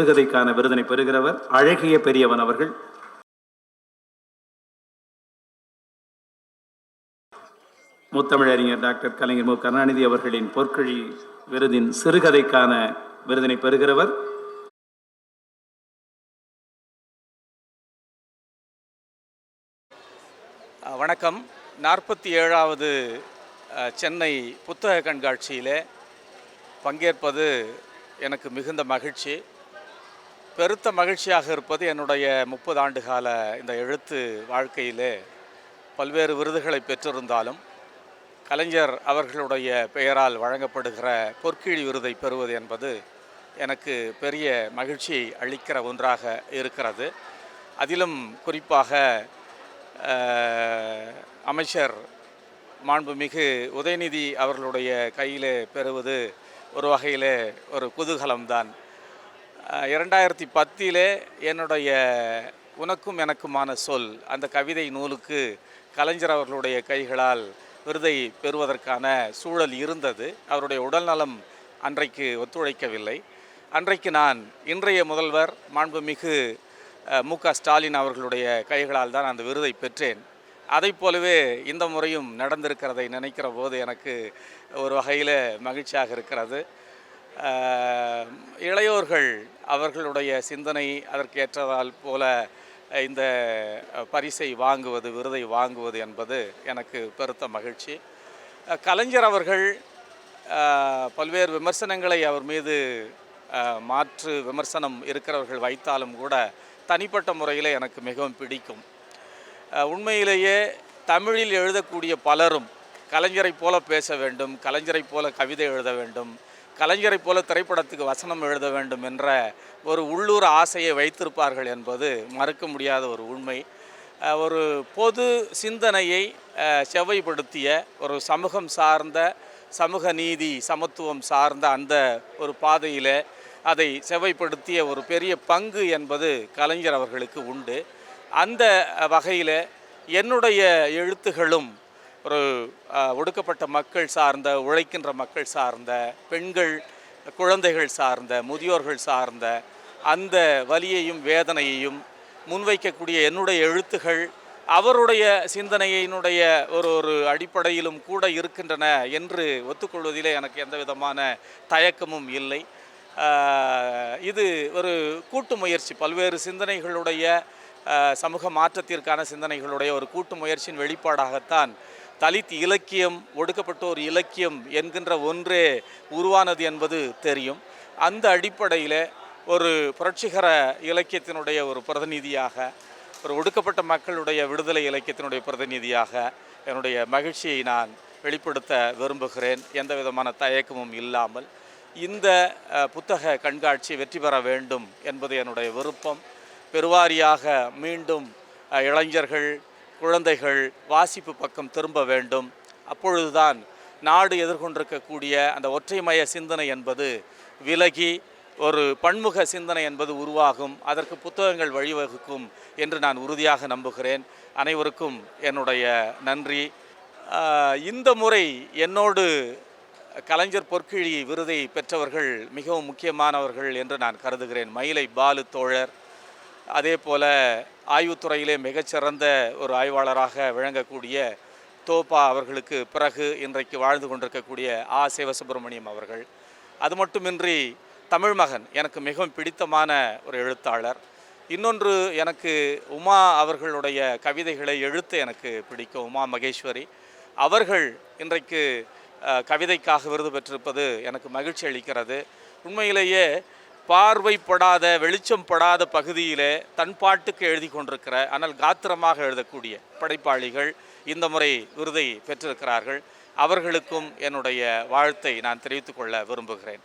சிறுகதைக்கான விருதினை பெறுகிறவர் அழகிய பெரியவன் அவர்கள். முத்தமிழறிஞர் டாக்டர் கலைஞர் மு. கருணாநிதி அவர்களின் பொற்கழி விருதின் சிறுகதைக்கான விருதினை பெறுகிறவர். வணக்கம். நாற்பத்தி ஏழாவது சென்னை புத்தக கண்காட்சியிலே பங்கேற்பது எனக்கு மிகுந்த மகிழ்ச்சி. பெருத்த மகிழ்ச்சியாக இருப்பது என்னுடைய முப்பது ஆண்டு கால இந்த எழுத்து வாழ்க்கையிலே பல்வேறு விருதுகளை பெற்றிருந்தாலும் கலைஞர் அவர்களுடைய பெயரால் வழங்கப்படுகிற பொற்கிழி விருதை பெறுவது என்பது எனக்கு பெரிய மகிழ்ச்சியை அளிக்கிற ஒன்றாக இருக்கிறது. அதிலும் குறிப்பாக அமைச்சர் மாண்புமிகு உதயநிதி அவர்களுடைய கையிலே பெறுவது ஒரு வகையிலே ஒரு குதூகலம்தான். இரண்டாயிரத்தி பத்திலே என்னுடைய உனக்கும் எனக்குமான சொல் அந்த கவிதை நூலுக்கு கலைஞர் அவர்களுடைய கைகளால் விருதை பெறுவதற்கான சூழல் இருந்தது. அவருடைய உடல்நலம் அன்றைக்கு ஒத்துழைக்கவில்லை. அன்றைக்கு நான் இன்றைய முதல்வர் மாண்புமிகு மு க ஸ்டாலின் அவர்களுடைய கைகளால் தான் அந்த விருதை பெற்றேன். அதைப் போலவே இந்த முறையும் நடந்திருக்கிறதை நினைக்கிற போது எனக்கு ஒரு வகையில் மகிழ்ச்சியாக இருக்கிறது. இளையோர்கள் அவர்களுடைய சிந்தனை அதற்கேற்றதால் போல இந்த பரிசை வாங்குவது விருதை வாங்குவது என்பது எனக்கு பெருத்த மகிழ்ச்சி. கலைஞர் அவர்கள் பல்வேறு விமர்சனங்களை அவர் மீது மாற்று விமர்சனம் இருக்கிறவர்கள் வைத்தாலும் கூட தனிப்பட்ட முறையில் எனக்கு மிகவும் பிடிக்கும். உண்மையிலேயே தமிழில் எழுதக்கூடிய பலரும் கலைஞரைப் போல பேச வேண்டும் கலைஞரைப் போல கவிதை எழுத வேண்டும் கலைஞரை போல திரைப்படத்துக்கு வசனம் எழுத வேண்டும் என்ற ஒரு உள்ளூர் ஆசையை வைத்திருப்பார்கள் என்பது மறுக்க முடியாத ஒரு உண்மை. ஒரு பொது சிந்தனையை செவ்வைப்படுத்திய ஒரு சமூகம் சார்ந்த சமூக நீதி சமத்துவம் சார்ந்த அந்த ஒரு பாதையில் அதை செவ்வைப்படுத்திய ஒரு பெரிய பங்கு என்பது கலைஞர் அவர்களுக்கு உண்டு. அந்த வகையில் என்னுடைய எழுத்துகளும் ஒரு ஒடுக்கப்பட்ட மக்கள் சார்ந்த உழைக்கின்ற மக்கள் சார்ந்த பெண்கள் குழந்தைகள் சார்ந்த முதியோர்கள் சார்ந்த அந்த வலியையும் வேதனையையும் முன்வைக்கக்கூடிய என்னுடைய எழுத்துகள் அவருடைய சிந்தனையினுடைய ஒரு ஒரு அடிப்படையிலும் கூட இருக்கின்றன என்று ஒத்துக்கொள்வதிலே எனக்கு எந்த விதமான தயக்கமும் இல்லை. இது ஒரு கூட்டு முயற்சி. பல்வேறு சிந்தனைகளுடைய சமூக மாற்றத்திற்கான சிந்தனைகளுடைய ஒரு கூட்டு முயற்சியின் வெளிப்பாடாகத்தான் தலித் இலக்கியம் ஒடுக்கப்பட்டோர் இலக்கியம் என்கின்ற ஒன்றே உருவானது என்பது தெரியும். அந்த அடிப்படையில் ஒரு புரட்சிகர இலக்கியத்தினுடைய ஒரு பிரதிநிதியாக ஒரு ஒடுக்கப்பட்ட மக்களுடைய விடுதலை இலக்கியத்தினுடைய பிரதிநிதியாக என்னுடைய மகிழ்ச்சியை நான் வெளிப்படுத்த விரும்புகிறேன். எந்த விதமான தயக்கமும் இல்லாமல் இந்த புத்தக கண்காட்சி வெற்றி பெற வேண்டும் என்பது என்னுடைய விருப்பம். பெருவாரியாக மீண்டும் இளைஞர்கள் குழந்தைகள் வாசிப்பு பக்கம் திரும்ப வேண்டும். அப்பொழுதுதான் நாடு எதிர்கொண்டிருக்கக்கூடிய அந்த ஒற்றைமய சிந்தனை என்பது விலகி ஒரு பன்முக சிந்தனை என்பது உருவாகும். அதற்கு புத்தகங்கள் வழிவகுக்கும் என்று நான் உறுதியாக நம்புகிறேன். அனைவருக்கும் என்னுடைய நன்றி. இந்த முறை என்னோடு கலைஞர் பொற்கிழி விருதை பெற்றவர்கள் மிகவும் முக்கியமானவர்கள் என்று நான் கருதுகிறேன். மயிலை பாலு தோழர் அதே போல ஆய்வுத்துறையிலே மிகச்சிறந்த ஒரு ஆய்வாளராக விளங்கக்கூடிய தோப்பா அவர்களுக்கு பிறகு இன்றைக்கு வாழ்ந்து கொண்டிருக்கக்கூடிய ஆ சிவசுப்பிரமணியம் அவர்கள். அது மட்டுமின்றி தமிழ் மகன் எனக்கு மிகவும் பிடித்தமான ஒரு எழுத்தாளர். இன்னொன்று எனக்கு உமா அவர்களுடைய கவிதைகளை எழுத்து எனக்கு பிடிக்கும் உமா மகேஸ்வரி. அவர்கள் இன்றைக்கு கவிதைக்காக விருது பெற்றிருப்பது எனக்கு மகிழ்ச்சி அளிக்கிறது. உண்மையிலேயே பார்வைப்படாத வெளிச்சம் படாத பகுதியிலே தன் பாட்டுக்கு எழுதி கொண்டிருக்கிற ஆனால் காத்திரமாக எழுதக்கூடிய படைப்பாளிகள் இந்த முறை விருதை பெற்றிருக்கிறார்கள். அவர்களுக்கும் என்னுடைய வாழ்த்தை நான் தெரிவித்துக் கொள்ள விரும்புகிறேன்.